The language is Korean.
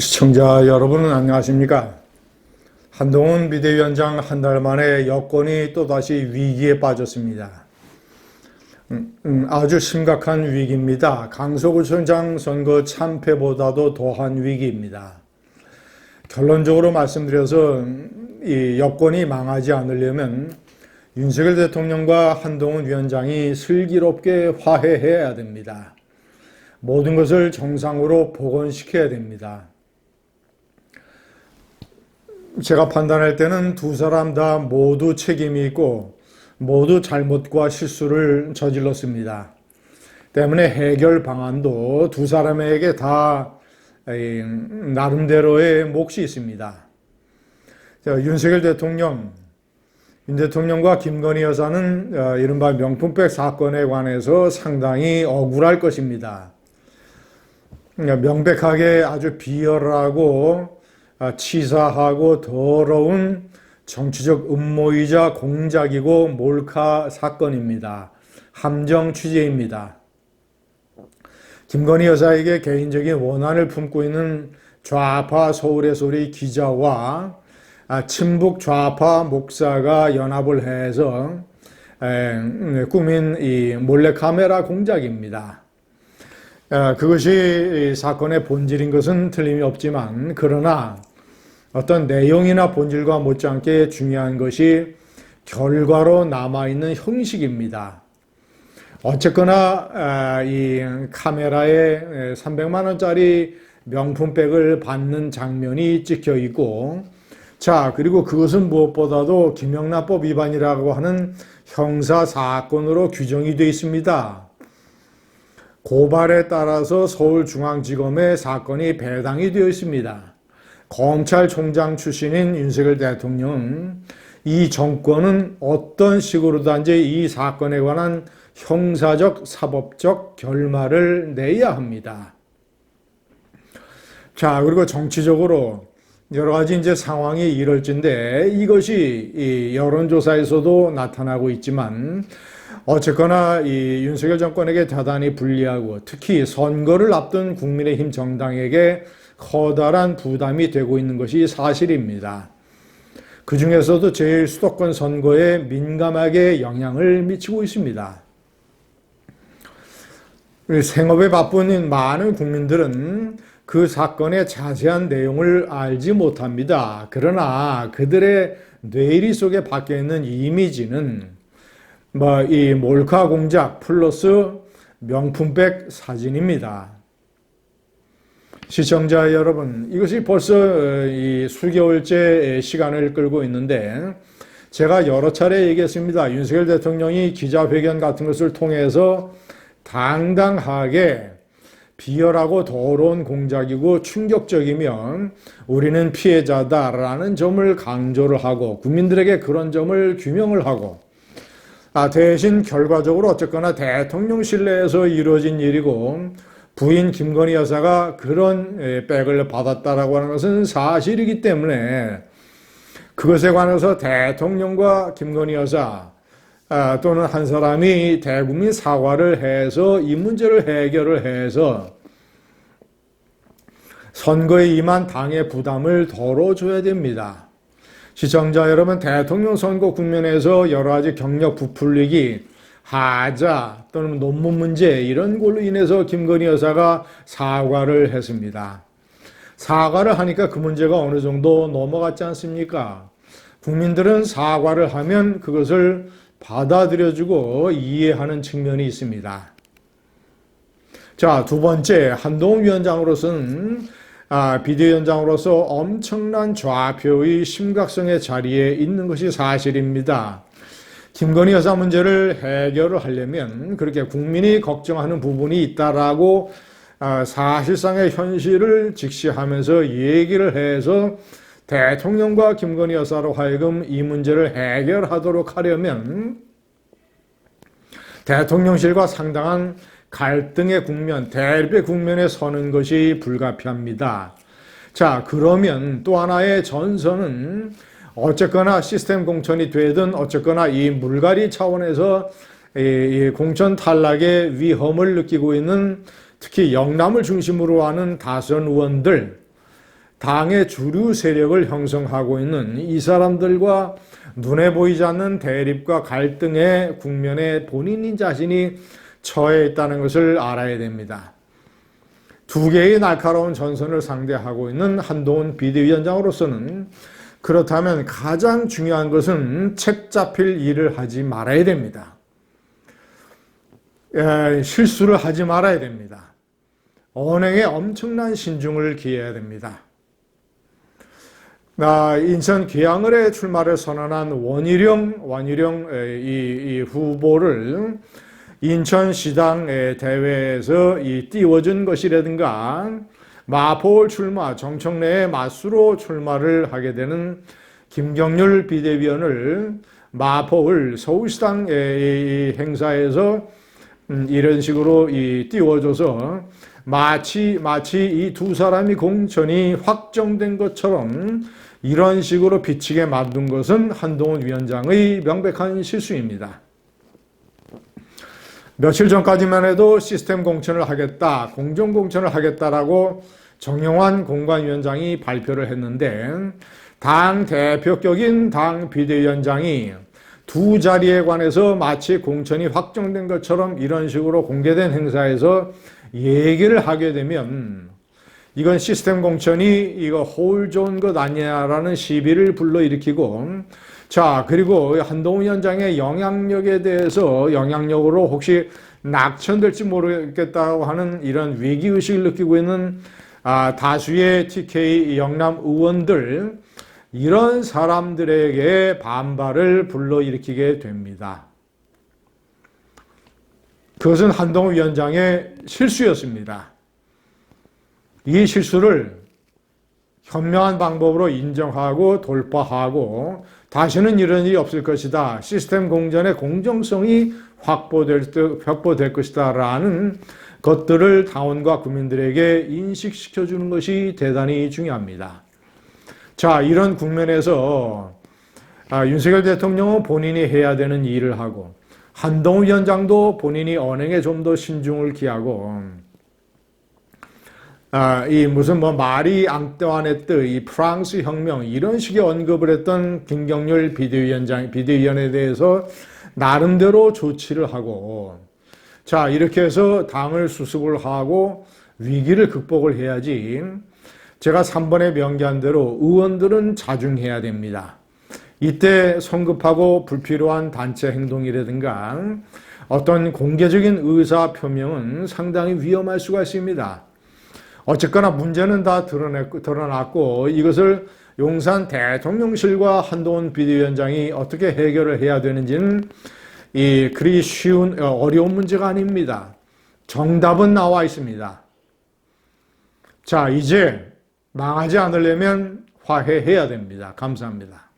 시청자 여러분은 안녕하십니까? 한동훈 비대위원장 한 달 만에 여권이 또다시 위기에 빠졌습니다. 음, 음, 아주 심각한 위기입니다. 강서구청장 선거 참패보다도 더한 위기입니다. 결론적으로 말씀드려서 음, 이 여권이 망하지 않으려면 윤석열 대통령과 한동훈 위원장이 슬기롭게 화해해야 됩니다. 모든 것을 정상으로 복원시켜야 됩니다. 제가 판단할 때는 두 사람 다 모두 책임이 있고 모두 잘못과 실수를 저질렀습니다. 때문에 해결 방안도 두 사람에게 다 나름대로의 몫이 있습니다. 윤석열 대통령, 윤 대통령과 김건희 여사는 어, 이른바 명품백 사건에 관해서 상당히 억울할 것입니다. 명백하게 아주 비열하고 아, 치사하고 더러운 정치적 음모이자 공작이고 몰카 사건입니다. 함정 취재입니다. 김건희 여사에게 개인적인 원한을 품고 있는 좌파 서울의 소리 기자와 아, 친북 좌파 목사가 연합을 해서 꾸민 이 몰래카메라 공작입니다. 아, 그것이 사건의 본질인 것은 틀림이 없지만 그러나 어떤 내용이나 본질과 못지않게 중요한 것이 결과로 남아있는 형식입니다. 어쨌거나 아, 이 카메라에 300만 원짜리 명품백을 받는 장면이 찍혀 있고 자 그리고 그것은 무엇보다도 김영란법 위반이라고 하는 형사 사건으로 규정이 되어 있습니다. 고발에 따라서 서울중앙지검에 사건이 배당이 되어 있습니다. 검찰총장 출신인 윤석열 대통령은 이 정권은 어떤 식으로든지 이 사건에 관한 형사적, 사법적 결말을 내야 합니다. 자, 그리고 정치적으로 여러 가지 이제 상황이 이럴진데 이것이 여론조사에서도 나타나고 있지만 어쨌거나 이 윤석열 정권에게 대단히 불리하고 특히 선거를 앞둔 국민의힘 정당에게 커다란 부담이 되고 있는 것이 사실입니다. 그 중에서도 제일 수도권 선거에 민감하게 영향을 미치고 있습니다. 생업에 바쁜 많은 국민들은 그 사건의 자세한 내용을 알지 못합니다. 그러나 그들의 뇌리 속에 박혀 있는 이미지는 뭐 이 몰카 공작 플러스 명품백 사진입니다. 시청자 여러분, 이것이 벌써 어, 이 수개월째 시간을 끌고 있는데 제가 여러 차례 얘기했습니다. 윤석열 대통령이 기자회견 같은 것을 통해서 당당하게 비열하고 더러운 공작이고 충격적이면 우리는 피해자다라는 점을 강조를 하고 국민들에게 그런 점을 규명을 하고 아, 대신 결과적으로 어쨌거나 대통령실 내에서 이루어진 일이고 부인 김건희 여사가 그런 백을 받았다라고 하는 것은 사실이기 때문에 그것에 관해서 대통령과 김건희 여사 아, 또는 한 사람이 대국민 사과를 해서 이 문제를 해결을 해서 선거에 임한 당의 부담을 덜어줘야 됩니다. 시청자 여러분, 대통령 선거 국면에서 여러 가지 경력 부풀리기, 하자 또는 논문 문제 이런 걸로 인해서 김건희 여사가 사과를 했습니다. 사과를 하니까 그 문제가 어느 정도 넘어갔지 않습니까? 국민들은 사과를 하면 그것을 받아들여주고 이해하는 측면이 있습니다. 자, 두 번째, 한동훈 위원장으로서는, 아, 비대위원장으로서 엄청난 좌표의 심각성의 자리에 있는 것이 사실입니다. 김건희 여사 문제를 해결을 하려면 그렇게 국민이 걱정하는 부분이 있다라고 아, 사실상의 현실을 직시하면서 얘기를 해서 대통령과 김건희 여사로 하여금 이 문제를 해결하도록 하려면 대통령실과 상당한 갈등의 국면, 대립의 국면에 서는 것이 불가피합니다. 자, 그러면 또 하나의 전선은 어쨌거나 시스템 공천이 되든 어쨌거나 이 물갈이 차원에서 이 공천 탈락의 위험을 느끼고 있는 특히 영남을 중심으로 하는 다선 의원들 당의 주류 세력을 형성하고 있는 이 사람들과 눈에 보이지 않는 대립과 갈등의 국면에 본인 자신이 처해 있다는 것을 알아야 됩니다. 두 개의 날카로운 전선을 상대하고 있는 한동훈 비대위원장으로서는 그렇다면 가장 중요한 것은 책 잡힐 일을 하지 말아야 됩니다. 에, 실수를 하지 말아야 됩니다. 언행에 엄청난 신중을 기해야 됩니다. 나 인천 계양을에 출마를 선언한 원희룡 원희룡 이, 이 후보를 인천시당 대회에서 이 띄워준 것이라든가 마포 출마 정청래의 맞수로 출마를 하게 되는 김경률 비대위원을 마포을 서울시당 행사에서 음, 이런 식으로 이 띄워줘서 마치 마치 이 두 사람이 공천이 확정된 것처럼 이런 식으로 비치게 만든 것은 한동훈 위원장의 명백한 실수입니다. 며칠 전까지만 해도 시스템 공천을 하겠다, 공정 공천을 하겠다라고 정영환 공관위원장이 발표를 했는데 당 대표격인 당 비대위원장이 두 자리에 관해서 마치 공천이 확정된 것처럼 이런 식으로 공개된 행사에서 얘기를 하게 되면 이건 시스템 공천이 이거 호울 좋은 것 아니냐라는 시비를 불러일으키고 자 그리고 한동훈 위원장의 영향력에 대해서 영향력으로 혹시 낙천될지 모르겠다고 하는 이런 위기의식을 느끼고 있는 아, 다수의 TK 영남 의원들 이런 사람들에게 반발을 불러일으키게 됩니다. 그것은 한동훈 위원장의 실수였습니다. 이 실수를 현명한 방법으로 인정하고 돌파하고 다시는 이런 일이 없을 것이다. 시스템 공전의 공정성이 확보될, 확보될 것이다. 라는 것들을 당원과 국민들에게 인식시켜 주는 것이 대단히 중요합니다. 자, 이런 국면에서 아, 윤석열 대통령은 본인이 해야 되는 일을 하고 한동훈 위원장도 본인이 언행에 좀 더 신중을 기하고 아, 이 무슨 뭐 마리 앙떼와네뜨 이 프랑스 혁명 이런 식의 언급을 했던 김경률 비대위원장 비대위원에 대해서 나름대로 조치를 하고 자 이렇게 해서 당을 수습을 하고 위기를 극복을 해야지 제가 3번에 명기한 대로 의원들은 자중해야 됩니다. 이때 성급하고 불필요한 단체 행동이라든가 어떤 공개적인 의사 표명은 상당히 위험할 수가 있습니다. 어쨌거나 문제는 다 드러냈고, 드러났고 이것을 용산 대통령실과 한동훈 비대위원장이 어떻게 해결을 해야 되는지는 이 그리 쉬운 어, 어려운 문제가 아닙니다. 정답은 나와 있습니다. 자, 이제 망하지 않으려면 화해해야 됩니다. 감사합니다.